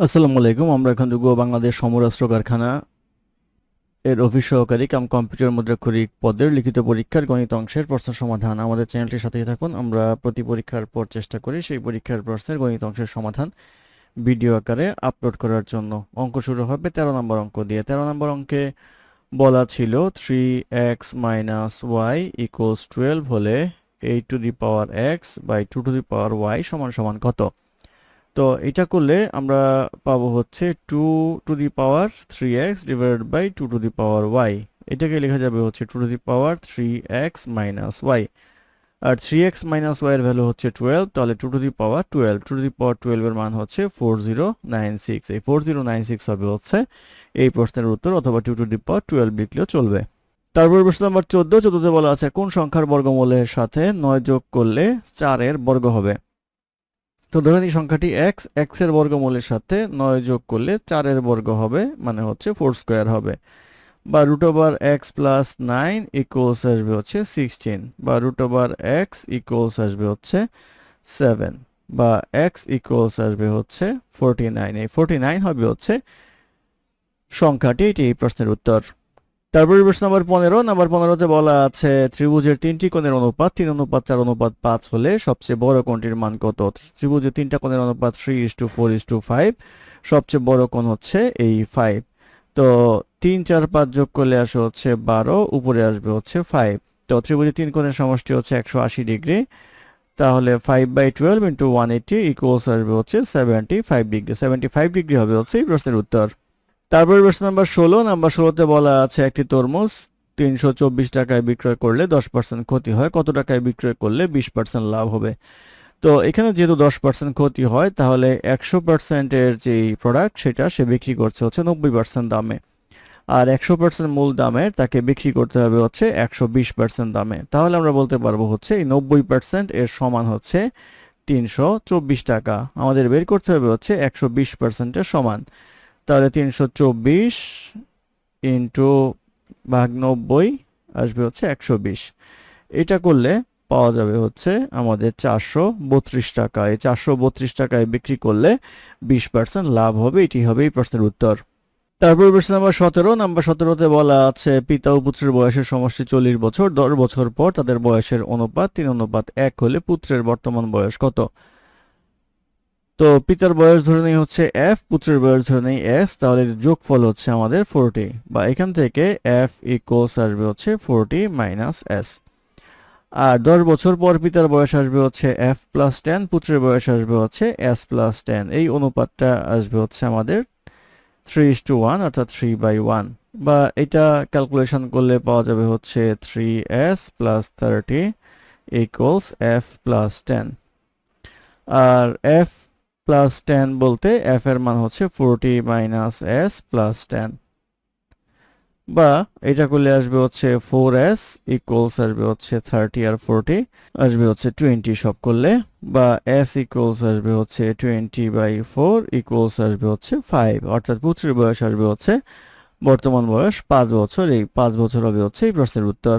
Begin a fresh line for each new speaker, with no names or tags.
আসসালামু আলাইকুম, আমরা এখন যুগ বাংলাদেশ সমরাষ্ট্র কারখানা। এর অফিস সহকারী কাম কম্পিউটার মুদ্রাক্ষরিক পদের লিখিত পরীক্ষার গণিত অংশের প্রশ্ন সমাধান। আমাদের চ্যানেলটির সাথেই থাকুন, আমরা প্রতি পরীক্ষার পর চেষ্টা করি সেই পরীক্ষার প্রশ্নের গণিত অংশের সমাধান ভিডিও আকারে আপলোড করার জন্য। অঙ্ক শুরু হবে তেরো নম্বর অঙ্ক দিয়ে। তেরো নম্বর অঙ্কে বলা ছিল three x minus y equals twelve হলে eight to the power x by two to the power y সমান সমান কত? তো এটা করলে আমরা পাবো হচ্ছে two to the power three x divided by two to the power y এটাকে লেখা যাবে হচ্ছে two to the power three x minus y R three x minus y এর ভ্যালু হচ্ছে টুয়েলভ তাহলে two to the power twelve two to the power টুয়েলভের মান হচ্ছে ফোর জিরো নাইন সিক্স এই ফোর জিরো নাইন সিক্স হবে হচ্ছে এই প্রশ্নের উত্তর, অথবা two to the power twelve লিখলেও চলবে। তারপর প্রশ্ন নম্বর চোদ্দ চোদ্দতে বলা আছে কোন সংখ্যার বর্গমূলের সাথে নয় যোগ করলে চারের বর্গ হবে। তো ধরে নিই সংখ্যাটি এক্স এক্সের বর্গমূলের সাথে নয় যোগ করলে চারের বর্গ হবে মানে হচ্ছে ফোর স্কোয়ার হবে। বা root over x plus nine equals আসবে হচ্ছে সিক্সটিন, বা রুট ওভার এক্স ইকুয়ালস আসবে হচ্ছে সেভেন, বা এক্স ইকুয়ালস আসবে হচ্ছে ফোরটি নাইন। এই ফোরটি নাইন হবে হচ্ছে সংখ্যাটি, এটি এই প্রশ্নের উত্তর। তারপরে প্রশ্ন নাম্বার পনেরো। নাম্বার পনেরোতে বলা আছে, ত্রিভুজের তিনটি কোণের অনুপাত, তিন অনুপাত, চার অনুপাত, পাঁচ হলে সবচেয়ে বড় কোণটির মান কত? ত্রিভুজের তিনটা কোণের অনুপাত three is to four is to five সবচেয়ে বড় কোণ হচ্ছে এই ফাইভ তো তিন, চার, পাঁচ যোগ করলে আসে হচ্ছে বারো, উপরে আসবে হচ্ছে ফাইভ তো ত্রিভুজের তিন কোণের সমষ্টি হচ্ছে একশো আশি ডিগ্রি। তাহলে five by twelve into one eighty equals আসবে হচ্ছে seventy five degree seventy five degree হবে হচ্ছে এই প্রশ্নের উত্তর। তারপরে প্রশ্ন নাম্বার ষোলো। নাম্বার ষোলোতে বলা আছে, একটি তরমুজ তিনশো চব্বিশ টাকায় বিক্রয় করলে দশ পার্সেন্ট ক্ষতি হয়। কত টাকায় বিক্রয় করলে বিশ পার্সেন্ট লাভ হবে? তো এখানে যেহেতু দশ পার্সেন্ট ক্ষতি হয়, তাহলে একশো পার্সেন্টের যেই প্রোডাক্ট সেটা সে বিক্রি করছে হচ্ছে নব্বই পার্সেন্ট দামে। আর একশো পার্সেন্ট মূল দামের তাকে বিক্রি করতে হবে হচ্ছে একশো বিশ পার্সেন্ট দামে। তাহলে আমরা বলতে পারব হচ্ছে এই নব্বই পার্সেন্ট এর সমান হচ্ছে তিনশো চব্বিশ টাকা। আমাদের বের করতে হবে হচ্ছে একশো বিশ পার্সেন্টের সমান। তাহলে তিনশো চব্বিশ ইন্টু ভাগ নব্বই আসবে হচ্ছে একশো বিশ। এটা করলে পাওয়া যাবে হচ্ছে আমাদের চারশো বত্রিশ টাকা। এই চারশো বত্রিশ টাকায় বিক্রি করলে বিশ পার্সেন্ট লাভ হবে, এটি হবে এই প্রশ্নের উত্তর। তারপর প্রশ্ন নাম্বার সতেরো। নাম্বার সতেরোতে বলা আছে, পিতা ও পুত্রের বয়সের সমষ্টি চল্লিশ বছর। দশ বছর পর তাদের বয়সের অনুপাত, তিন অনুপাত এক হলে পুত্রের বর্তমান বয়স কত? তো পিতার বয়স ধরে নেই হচ্ছে এফ পুত্রের বয়স ধরে নেই এস তাহলে যোগফল হচ্ছে আমাদের ফোরটি বা এখান থেকে এফ ইকোয়ালস আসবে হচ্ছে ফোরটি মাইনাস এস আর দশ বছর পর পিতার বয়স আসবে হচ্ছে এফ প্লাস টেন পুত্রের বয়স আসবে হচ্ছে এস প্লাস টেন এই অনুপাতটা আসবে হচ্ছে আমাদের থ্রি ইস টু ওয়ান অর্থাৎ থ্রি বাই ওয়ান বা এটা ক্যালকুলেশন করলে পাওয়া যাবে হচ্ছে three s plus thirty equals f plus ten আর এফ প্লাস টেন বলতে এফ এর মান হচ্ছে forty minus s plus ten বা এটা করলে আসবে হচ্ছে ফোর এস ইকুয়ালস আসবে হচ্ছে থার্টি আর ফোরটি আসবে হচ্ছে টোয়েন্টি সব করলে, বা এস ইকুয়ালস আসবে হচ্ছে টোয়েন্টি বাই ফোর ইকুয়ালস আসবে হচ্ছে ফাইভ অর্থাৎ পুত্রের বয়স আসবে হচ্ছে বর্তমান বয়স পাঁচ বছর, এই পাঁচ বছর হবে হচ্ছে এই প্রশ্নের উত্তর।